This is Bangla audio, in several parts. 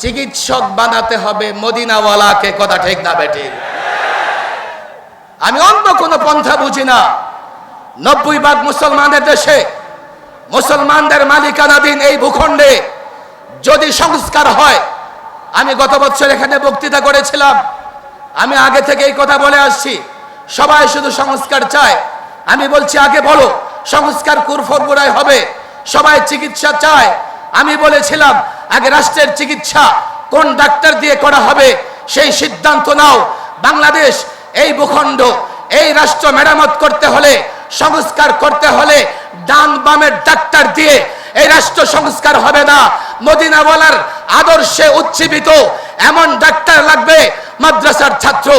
চিকিৎসক বানাতে হবে, মদিনাওয়ালাকে, কথা ঠিক না বেঠিক আমি অন্য কোনো পন্থা বুঝি না। নব্বই ভাগ মুসলমানের দেশে মুসলমানদের মালিকানাধীন এই ভূখণ্ডে। যদি সংস্কার হয়, আমি গত বছর এখানে বক্তৃতা করেছিলাম। আমি আগে থেকে এই কথা বলে আসছি, সবাই শুধু সংস্কার চায়। আমি বলছি, আগে বলো, সংস্কার কুরফরবুরায় হবে, সবাই চিকিৎসা চায়। আমি বলেছিলাম, আগে রাষ্ট্রের চিকিৎসা কোন ডাক্তার দিয়ে করা হবে সেই সিদ্ধান্ত নাও। বাংলাদেশ এই ভূখণ্ড, এই রাষ্ট্র মেরামত করতে হলে, সংস্কার করতে হলে ডান বামের ডাক্তার দিয়ে এই রাষ্ট্র সংস্কার হবে না। মদিনাওয়ালার আদর্শে উজ্জীবিত এমন ডাক্তার লাগবে, মাদ্রাসার ছাত্র,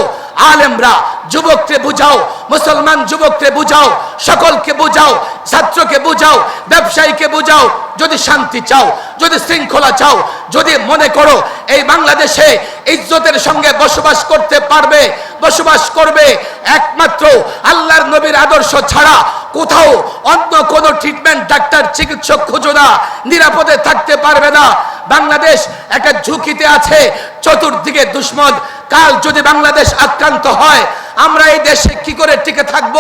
আলেমরা, যুবককে বুঝাও, মুসলমান যুবককে বুঝাও, সকলকে বুঝাও, ছাত্রকে বুঝাও ব্যবসায়ীকে বুঝাও, যদি শান্তি চাও, যদি শৃঙ্খলা চাও, যদি মনে করো এই বাংলাদেশে ইজ্জতের সঙ্গে বসবাস করতে পারবে, বসবাস করবে, একমাত্র আল্লাহর নবীর আদর্শ ছাড়া কোথাও অন্য কোনো ট্রিটমেন্ট ডাক্তার, চিকিৎসক খুঁজো না, নিরাপদে থাকতে পারবে না। বাংলাদেশ একটা ঝুঁকিতে আছে, চতুর্দিকে দুশ্মন। কাল যদি বাংলাদেশ আক্রান্ত হয়, আমরা এই দেশে কি করে টিকে থাকব?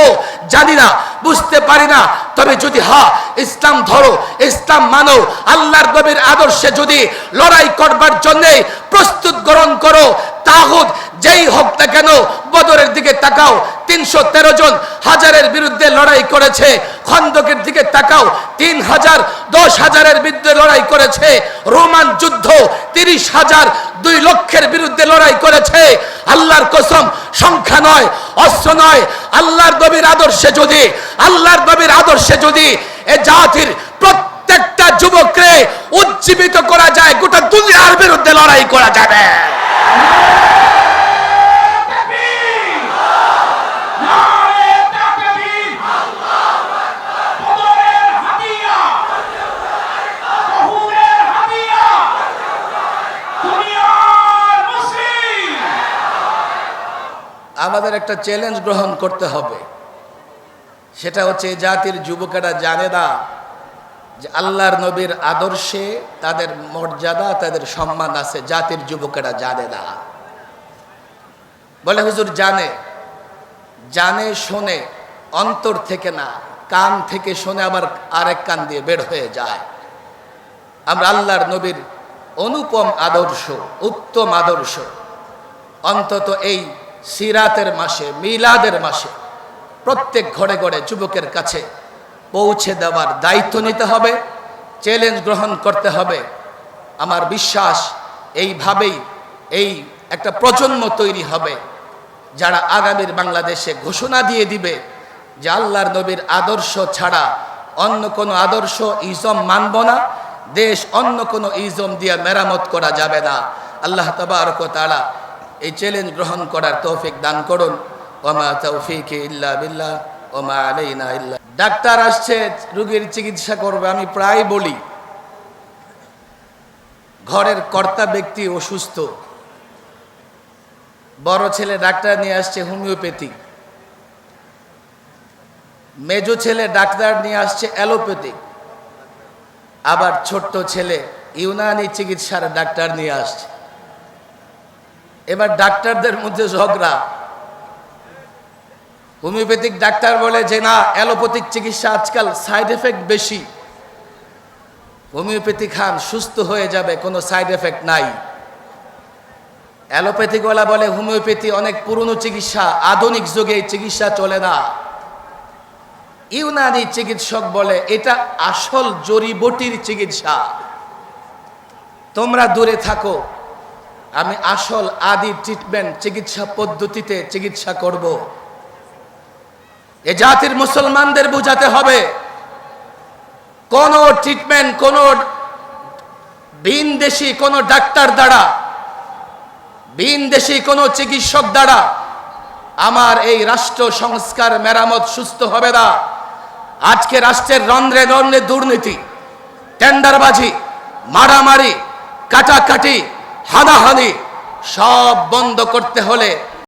জানি না, বুঝতে পারি না। তবে যদি, হা, ইসলাম ধরো, ইসলাম মানো, আল্লাহর নবীর আদর্শে যদি লড়াই করবার জন্যে প্রস্তুত গ্রহণ করো, তাহুদ যেই হোক না কেন বদরের দিকে তাকাও, তিনশো তেরো জন হাজারের বিরুদ্ধে লড়াই করেছে, খন্দকের দিকে তাকাও তিন হাজার দশ হাজারের বিরুদ্ধে লড়াই করেছে, রোমান যুদ্ধ তিরিশ হাজার দুই লক্ষের বিরুদ্ধে লড়াই করেছে। আল্লাহর কসম, সংখ্যা নয়, অস্ত্র নয়, আল্লাহর নবীর আদর্শে যদি, আল্লাহর নবীর আদর্শে যদি এ জাতির প্রত্যেকটা যুবককে উজ্জীবিত করা যায় আমাদের একটা চ্যালেঞ্জ গ্রহণ করতে হবে। সেটা হচ্ছে জাতির যুবকেরা জানে না যে আল্লাহর নবীর আদর্শে তাদের মর্যাদা, তাদের সম্মান আছে। জাতির যুবকেরা জানে না। বলে হুজুর, জানে। জানে, শোনে। অন্তর থেকে না, কান থেকে শুনে আবার আরেক কান দিয়ে বের হয়ে যায়। আমরা আল্লাহর নবীর অনুপম আদর্শ, উত্তম আদর্শ। অন্তত এই সিরাতের মাসে, মিলাদের মাসে প্রত্যেক ঘরে ঘরে যুবকের কাছে পৌঁছে দেওয়ার দায়িত্ব নিতে হবে চ্যালেঞ্জ গ্রহণ করতে হবে। আমার বিশ্বাস এইভাবেই এই একটা প্রজন্ম তৈরি হবে, যারা আগামীর বাংলাদেশে ঘোষণা দিয়ে দিবে যে আল্লাহর নবীর আদর্শ ছাড়া অন্য কোনো আদর্শ ইজম মানব না, দেশ অন্য কোনো ইজম দিয়ে মেরামত করা যাবে না। আল্লাহ তবারক তাআলা এই চ্যালেঞ্জ গ্রহণ করার তৌফিক দান করুন। ওমা তৌফিক ইল্লা বিল্লাহ, ওমা আলাইনা ইল্লা। ডাক্তার আসছে, রোগীর চিকিৎসা করবে, আমি প্রায় বলি। ঘরের কর্তা ব্যক্তি অসুস্থ। বড় ছেলে ডাক্তার নিয়ে আসছে, হোমিওপ্যাথি। মেজো ছেলে ডাক্তার নিয়ে আসছে, অ্যালোপ্যাথি। আবার ছোট্ট ছেলে ইউনানি চিকিৎসার ডাক্তার নিয়ে আসছে। এবার ডাক্তারদের মধ্যে ঝগড়া। হোমিওপ্যাথিক ডাক্তার বলে যে, না, অ্যালোপ্যাথিক চিকিৎসা আজকাল সাইড এফেক্ট বেশি। হোমিওপ্যাথি খান, সুস্থ হয়ে যাবে, কোনো সাইড এফেক্ট নাই। অ্যালোপ্যাথিকওয়ালা বলে, হোমিওপ্যাথি অনেক পুরনো চিকিৎসা, আধুনিক যুগে চিকিৎসা চলে না। ইউনানি চিকিৎসক বলে, এটা আসল জড়িবটির চিকিৎসা। তোমরা দূরে থাকো আমি আসল আদি ট্রিটমেন্ট চিকিৎসা পদ্ধতিতে চিকিৎসা করব। এ জাতির মুসলমানদের বোঝাতে হবে, কোন ট্রিটমেন্ট কোন ভিন দেশি, কোন ডাক্তার দ্বারা, ভিন দেশি কোন চিকিৎসক দ্বারা আমার এই রাষ্ট্র সংস্কার মেরামত সুস্থ হবে না। আজকে রাষ্ট্রের রন্ধ্রে রন্ধ্রে দুর্নীতি, টেন্ডারবাজি, মারামারি, কাটাকাটি হানাহানি সব বন্ধ করতে হলে